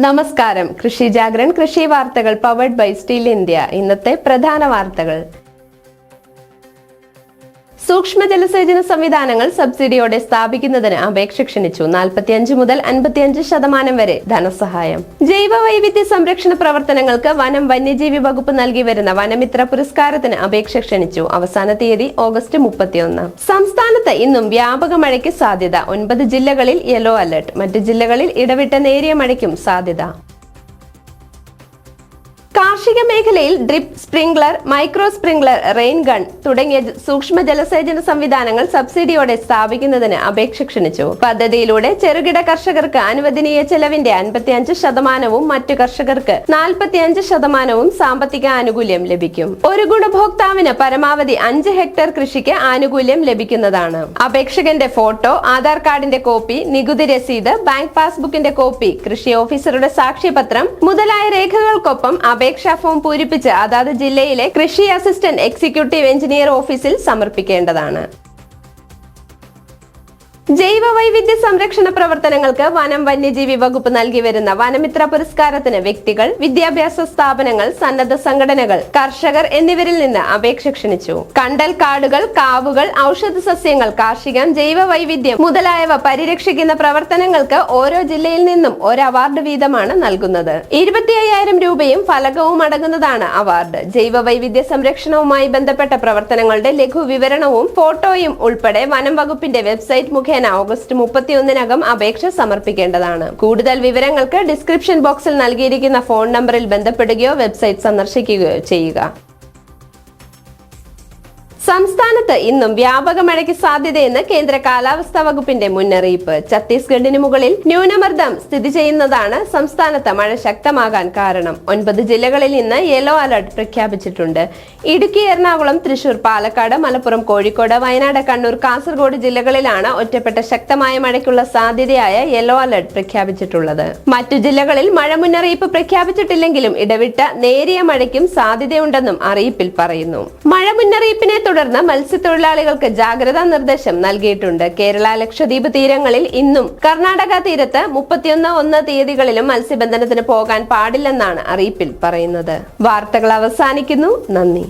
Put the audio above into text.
നമസ്കാരം. കൃഷി ജാഗ്രൻ കൃഷി വാർത്തകൾ പവർഡ് ബൈ സ്റ്റീൽ ഇന്ത്യ ഇന്നത്തെ പ്രധാന വാർത്തകൾ. സൂക്ഷ്മ ജലസേചന സംവിധാനങ്ങൾ സബ്സിഡിയോടെ സ്ഥാപിക്കുന്നതിന് അപേക്ഷ ക്ഷണിച്ചു. നാൽപ്പത്തിയഞ്ച് മുതൽ അൻപത്തിയഞ്ച് ശതമാനം വരെ ധനസഹായം. ജൈവ വൈവിധ്യ സംരക്ഷണ പ്രവർത്തനങ്ങൾക്ക് വനം വന്യജീവി വകുപ്പ് നൽകി വരുന്ന വനമിത്ര പുരസ്കാരത്തിന് അപേക്ഷ ക്ഷണിച്ചു. അവസാന തീയതി ഓഗസ്റ്റ് മുപ്പത്തിയൊന്ന്. സംസ്ഥാനത്ത് ഇന്നും വ്യാപക മഴയ്ക്ക് സാധ്യത. ഒൻപത് ജില്ലകളിൽ യെല്ലോ അലർട്ട് മറ്റ് ജില്ലകളിൽ ഇടവിട്ട നേരിയ മഴയ്ക്കും സാധ്യത. കാർഷിക മേഖലയിൽ drip sprinkler micro sprinkler rain gun തുടങ്ങിയ സൂക്ഷ്മ ജലസേചന സംവിധാനങ്ങൾ സബ്സിഡിയോടെ സ്ഥാപിക്കുന്നതിന് അപേക്ഷ ക്ഷണിച്ചു. പദ്ധതിയിലൂടെ ചെറുകിട കർഷകർക്ക് അനുവദനീയ ചെലവിന്റെ അൻപത്തിയഞ്ച് ശതമാനവും മറ്റു കർഷകർക്ക് നാൽപ്പത്തിയഞ്ച് ശതമാനവും സാമ്പത്തിക ആനുകൂല്യം ലഭിക്കും. ഒരു ഗുണഭോക്താവിന് പരമാവധി അഞ്ച് ഹെക്ടർ കൃഷിക്ക് ആനുകൂല്യം ലഭിക്കുന്നതാണ്. അപേക്ഷകന്റെ ഫോട്ടോ ആധാർ കാർഡിന്റെ കോപ്പി നികുതി രസീത് ബാങ്ക് പാസ്ബുക്കിന്റെ കോപ്പി കൃഷി ഓഫീസറുടെ സാക്ഷ്യപത്രം മുതലായ രേഖകൾക്കൊപ്പം അപേക്ഷാ ഫോം പൂരിപ്പിച്ച് അതാത് ജില്ലയിലെ കൃഷി അസിസ്റ്റന്റ് എക്സിക്യൂട്ടീവ് എഞ്ചിനീയർ ഓഫീസിൽ സമർപ്പിക്കേണ്ടതാണ് ജൈവ വൈവിധ്യ സംരക്ഷണ പ്രവർത്തനങ്ങൾക്ക് വനം വന്യജീവി വകുപ്പ് നൽകി വരുന്ന വനമിത്ര പുരസ്കാരത്തിന് വ്യക്തികൾ വിദ്യാഭ്യാസ സ്ഥാപനങ്ങൾ സന്നദ്ധ സംഘടനകൾ കർഷകർ എന്നിവരിൽ നിന്ന് അപേക്ഷ ക്ഷണിച്ചു. കണ്ടൽ കാടുകൾ കാവുകൾ ഔഷധ സസ്യങ്ങൾ കാർഷികം ജൈവ വൈവിധ്യം മുതലായവ പരിരക്ഷിക്കുന്ന പ്രവർത്തനങ്ങൾക്ക് ഓരോ ജില്ലയിൽ നിന്നും ഒരു അവാർഡ് വീതമാണ് നൽകുന്നത്. ഇരുപത്തി അയ്യായിരം രൂപയും ഫലകവും അടങ്ങുന്നതാണ് അവാർഡ്. ജൈവ വൈവിധ്യ സംരക്ഷണവുമായി ബന്ധപ്പെട്ട പ്രവർത്തനങ്ങളുടെ ലഘു വിവരണവും ഫോട്ടോയും ഉൾപ്പെടെ വനം വകുപ്പിന്റെ വെബ്സൈറ്റ് മുഖേന ഓഗസ്റ്റ് മുപ്പത്തിയൊന്നിനകം അപേക്ഷ സമർപ്പിക്കേണ്ടതാണ്. കൂടുതൽ വിവരങ്ങൾക്ക് ഡിസ്ക്രിപ്ഷൻ ബോക്സിൽ നൽകിയിരിക്കുന്ന ഫോൺ നമ്പറിൽ ബന്ധപ്പെടുകയോ വെബ്സൈറ്റ് സന്ദർശിക്കുകയോ ചെയ്യുക. സംസ്ഥാനത്ത് ഇന്നും വ്യാപക മഴയ്ക്ക് സാധ്യതയെന്ന് കേന്ദ്ര കാലാവസ്ഥാ വകുപ്പിന്റെ മുന്നറിയിപ്പ്. ഛത്തീസ്ഗഡിന് മുകളിൽ ന്യൂനമർദ്ദം സ്ഥിതി ചെയ്യുന്നതാണ് സംസ്ഥാനത്ത് മഴ ശക്തമാകാൻ കാരണം. ഒൻപത് ജില്ലകളിൽ നിന്ന് യെല്ലോ അലർട്ട് പ്രഖ്യാപിച്ചിട്ടുണ്ട്. ഇടുക്കി എറണാകുളം തൃശൂർ പാലക്കാട് മലപ്പുറം കോഴിക്കോട് വയനാട് കണ്ണൂർ കാസർഗോഡ് ജില്ലകളിലാണ് ഒറ്റപ്പെട്ട ശക്തമായ മഴയ്ക്കുള്ള സാധ്യതയായ യെല്ലോ അലർട്ട് പ്രഖ്യാപിച്ചിട്ടുള്ളത്. മറ്റു ജില്ലകളിൽ മഴ മുന്നറിയിപ്പ് പ്രഖ്യാപിച്ചിട്ടില്ലെങ്കിലും ഇടവിട്ട നേരിയ മഴയ്ക്കും സാധ്യതയുണ്ടെന്നും അറിയിപ്പിൽ പറയുന്നു. മഴ മുന്നറിയിപ്പിനെ തുടർന്ന് മത്സ്യത്തൊഴിലാളികൾക്ക് ജാഗ്രതാ നിർദ്ദേശം നൽകിയിട്ടുണ്ട്. കേരള ലക്ഷദ്വീപ് തീരങ്ങളിൽ ഇന്നും കർണാടക തീരത്ത് മുപ്പത്തിയൊന്ന് ഒന്ന് തീയതികളിലും മത്സ്യബന്ധനത്തിന് പോകാൻ പാടില്ലെന്നാണ് അറിയിപ്പിൽ പറയുന്നത്. വാർത്തകൾ അവസാനിക്കുന്നു. നന്ദി.